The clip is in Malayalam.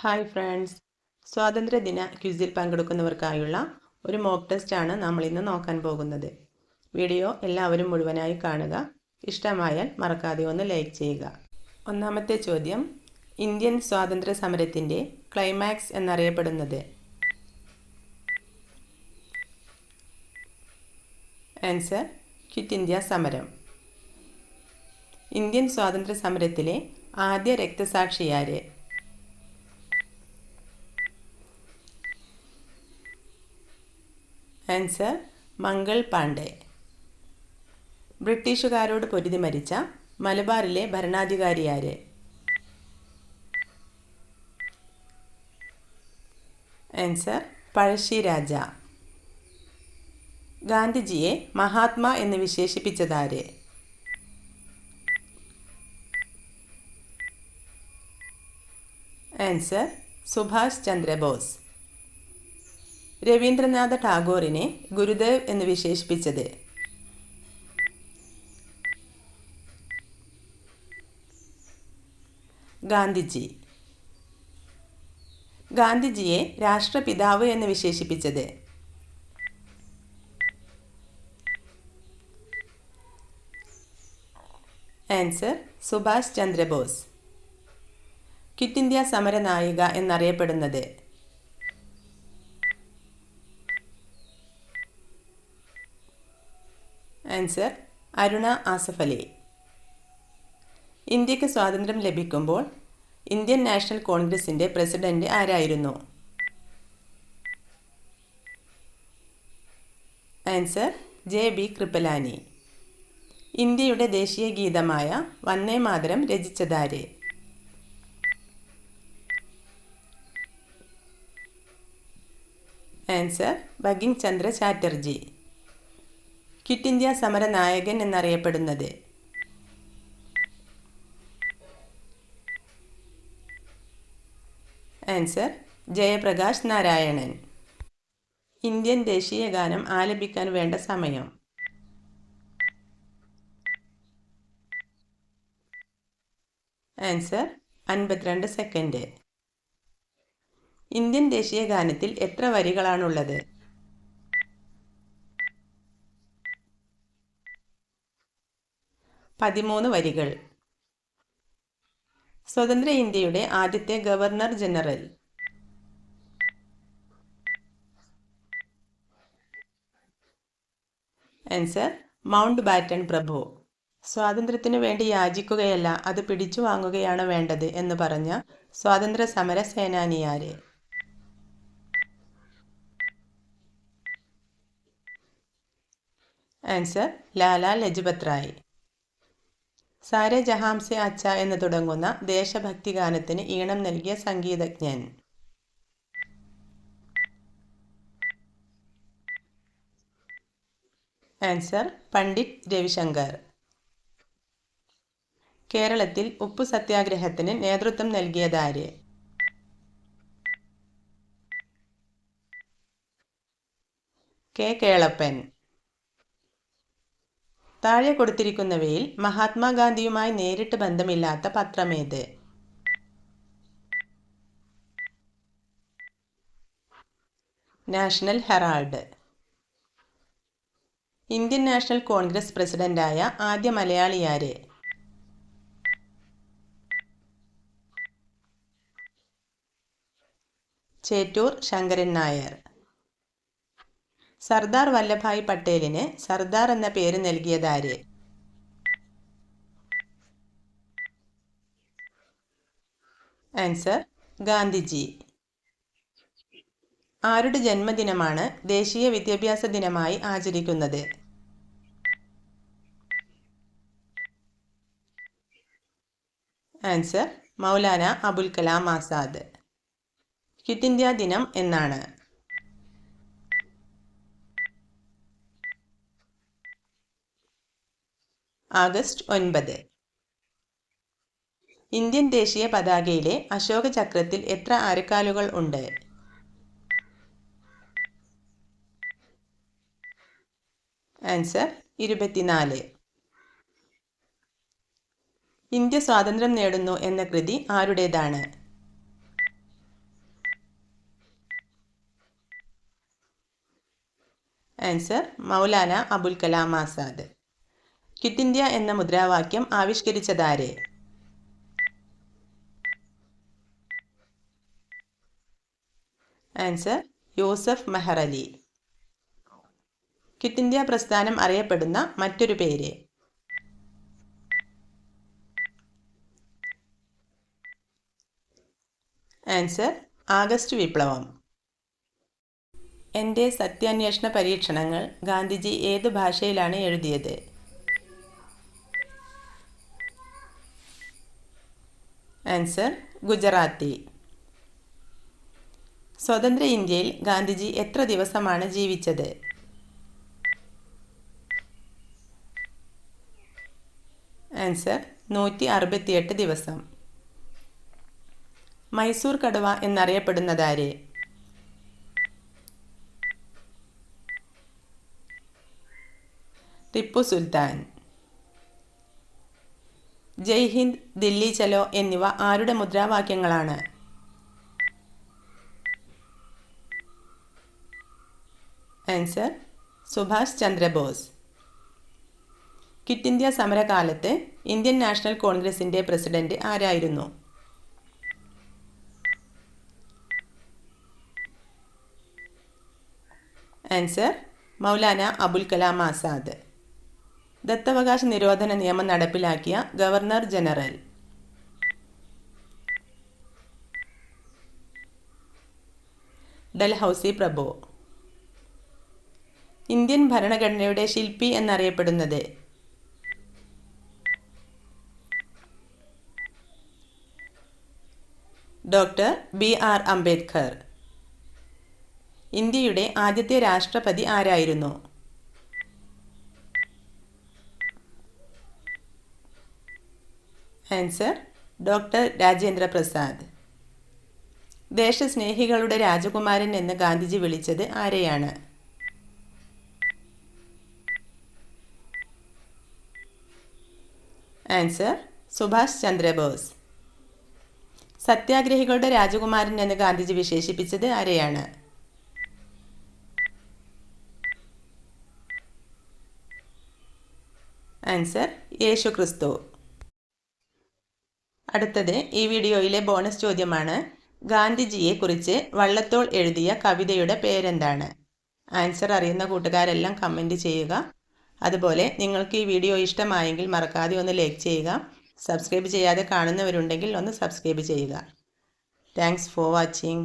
Hi friends. സ്വാതന്ത്ര്യദിന ക്വിസിൽ പങ്കെടുക്കുന്നവർക്കായുള്ള ഒരു മോക്ക് ടെസ്റ്റാണ് നമ്മൾ ഇന്ന് നോക്കാൻ പോകുന്നത്. വീഡിയോ എല്ലാവരും മുഴുവനായി കാണുക. ഇഷ്ടമായാൽ മറക്കാതെ ഒന്ന് ലൈക്ക് ചെയ്യുക. ഒന്നാമത്തെ ചോദ്യം ഇന്ത്യൻ സ്വാതന്ത്ര്യ സമരത്തിന്റെ ക്ലൈമാക്സ് എന്നറിയപ്പെടുന്നത്? ആൻസർ ക്വിറ്റ് ഇന്ത്യ സമരം. ഇന്ത്യൻ സ്വാതന്ത്ര്യ സമരത്തിലെ ആദ്യ രക്തസാക്ഷിയാര്? ആൻസർ മംഗൾ പാണ്ഡെ. ബ്രിട്ടീഷുകാരോട് പൊരുതി മരിച്ച മലബാറിലെ ഭരണാധികാരിയാര് ആൻസർ പഴശ്ശി രാജ. ഗാന്ധിജിയെ മഹാത്മാ എന്ന് വിശേഷിപ്പിച്ചതാര് ആൻസർ സുഭാഷ് ചന്ദ്രബോസ് രവീന്ദ്രനാഥ ടാഗോറിനെ ഗുരുദേവ് എന്ന് വിശേഷിപ്പിച്ചത്. ഗാന്ധിജി. ഗാന്ധിജിയെ രാഷ്ട്രപിതാവ് എന്ന് വിശേഷിപ്പിച്ചത്. Answer Subhash Chandrabose. Quit India സമരനായിക എന്നറിയപ്പെടുന്നത്. ആൻസർ അരുണ ആസഫ് അലി ഇന്ത്യയ്ക്ക് സ്വാതന്ത്ര്യം ലഭിക്കുമ്പോൾ ഇന്ത്യൻ നാഷണൽ കോൺഗ്രസിന്റെ പ്രസിഡന്റ് ആരായിരുന്നു? ആൻസർ ജെ ബി കൃപലാനി ഇന്ത്യയുടെ ദേശീയ ഗീതമായ Vande Mataram രചിച്ചതാര്? Answer Bankim Chandra Chatterjee. Quit India സമര നായകൻ എന്നറിയപ്പെടുന്നത്. ആൻസർ ജയപ്രകാശ് നാരായണൻ. ഇന്ത്യൻ ദേശീയ ഗാനം ആലപിക്കാൻ വേണ്ട സമയം. ആൻസർ അൻപത്തിരണ്ട് സെക്കൻഡ് ഇന്ത്യൻ ദേശീയ ഗാനത്തിൽ എത്ര വരികളാണുള്ളത്? പതിമൂന്ന് വരികൾ. സ്വതന്ത്ര ഇന്ത്യയുടെ ആദ്യത്തെ governor general. Answer Mountbatten പ്രഭു. സ്വാതന്ത്ര്യത്തിനു വേണ്ടി യാചിക്കുകയല്ല അത് പിടിച്ചു വാങ്ങുകയാണ് വേണ്ടത് എന്ന് പറഞ്ഞ സ്വാതന്ത്ര്യ സമര സേനാനിയാര്. ആൻസർ ലാലാ ലജ്പത് റായ്. സാരെ ജഹാംസെ അച്ച എന്ന് തുടങ്ങുന്ന ദേശഭക്തി ഗാനത്തിന് ഈണം നൽകിയ സംഗീതജ്ഞൻ. ആൻസർ പണ്ഡിറ്റ് രവിശങ്കർ. കേരളത്തിൽ ഉപ്പു സത്യാഗ്രഹത്തിന് നേതൃത്വം നൽകിയതാര്? കെ. കേളപ്പൻ. താഴെ കൊടുത്തിരിക്കുന്നവയിൽ മഹാത്മാഗാന്ധിയുമായി നേരിട്ട് ബന്ധമില്ലാത്ത പത്രമേത് National Herald. Indian National Congress പ്രസിഡന്റായ ആദ്യ മലയാളിയാര് ചേറ്റൂർ ശങ്കരൻ നായർ. സർദാർ വല്ലഭായ് പട്ടേലിന് സർദാർ എന്ന പേര് നൽകിയതാര് ആൻസർ ഗാന്ധിജി. ആരുടെ ജന്മദിനമാണ് ദേശീയ വിദ്യാഭ്യാസ ദിനമായി ആചരിക്കുന്നത്? Answer Maulana Abul Kalam Azad. Quit India ദിനം എന്നാണ്. ആഗസ്റ്റ് ഒൻപത്. ഇന്ത്യൻ ദേശീയ പതാകയിലെ അശോക ചക്രത്തിൽ എത്ര ആരക്കാലുകൾ ഉണ്ട്? ആൻസർ ഇരുപത്തിനാല്. ഇന്ത്യ സ്വാതന്ത്ര്യം നേടുന്നു എന്ന കൃതി ആരുടേതാണ്? Answer Maulana Abul Kalam Azad. Quit India എന്ന മുദ്രാവാക്യം ആവിഷ്കരിച്ചതാരെ? Answer Yusuf Meherally quit India പ്രസ്ഥാനം അറിയപ്പെടുന്ന മറ്റൊരു പേര്. ആൻസർ ആഗസ്റ്റ് വിപ്ലവം. എന്റെ സത്യാന്വേഷണ പരീക്ഷണങ്ങൾ ഗാന്ധിജി ഏത് ഭാഷയിലാണ് എഴുതിയത്? ആൻസർ ഗുജറാത്തി സ്വതന്ത്ര ഇന്ത്യയിൽ ഗാന്ധിജി എത്ര ദിവസമാണ് ജീവിച്ചത്? ആൻസർ നൂറ്റി അറുപത്തിയെട്ട് ദിവസം. മൈസൂർ കടുവ എന്നറിയപ്പെടുന്നതാരെ ടിപ്പു സുൽത്താൻ. ജയ് ഹിന്ദ് ദില്ലി ചലോ എന്നിവ ആരുടെ മുദ്രാവാക്യങ്ങളാണ്? Answer Subhash Chandrabose. Quit India സമരകാലത്ത് Indian National കോൺഗ്രസിന്റെ പ്രസിഡന്റ് ആരായിരുന്നു? ആൻസർ മൗലാന അബുൽ കലാം ആസാദ്. ദത്തവകാശ നിരോധന നിയമം നടപ്പിലാക്കിയ ഗവർണർ ജനറൽ. ഡൽഹൌസി പ്രഭു. ഇന്ത്യൻ ഭരണഘടനയുടെ ശില്പി എന്നറിയപ്പെടുന്നത്. Doctor B R Ambedkar. ഇന്ത്യയുടെ ആദ്യത്തെ രാഷ്ട്രപതി ആരായിരുന്നു? ആൻസർ ഡോക്ടർ രാജേന്ദ്ര പ്രസാദ് ദേശസ്നേഹികളുടെ രാജകുമാരൻ എന്ന് ഗാന്ധിജി വിളിച്ചത് ആരെയാണ്? ആൻസർ സുഭാഷ് ചന്ദ്രബോസ് സത്യാഗ്രഹികളുടെ രാജകുമാരൻ എന്ന് ഗാന്ധിജി വിശേഷിപ്പിച്ചത് ആരെയാണ്? ആൻസർ യേശു ക്രിസ്തു. അടുത്തത് ഈ വീഡിയോയിലെ ബോണസ് ചോദ്യമാണ്. ഗാന്ധിജിയെ കുറിച്ച് വള്ളത്തോൾ എഴുതിയ കവിതയുടെ പേരെന്താണ്? ആൻസർ അറിയുന്ന കൂട്ടുകാരെല്ലാം കമന്റ് ചെയ്യുക. അതുപോലെ നിങ്ങൾക്ക് ഈ വീഡിയോ ഇഷ്ടമായെങ്കിൽ മറക്കാതെ ഒന്ന് ലൈക്ക് ചെയ്യുക. സബ്സ്ക്രൈബ് ചെയ്യാതെ കാണുന്നവരുണ്ടെങ്കിൽ ഒന്ന് സബ്സ്ക്രൈബ് ചെയ്യുക. Thanks for watching.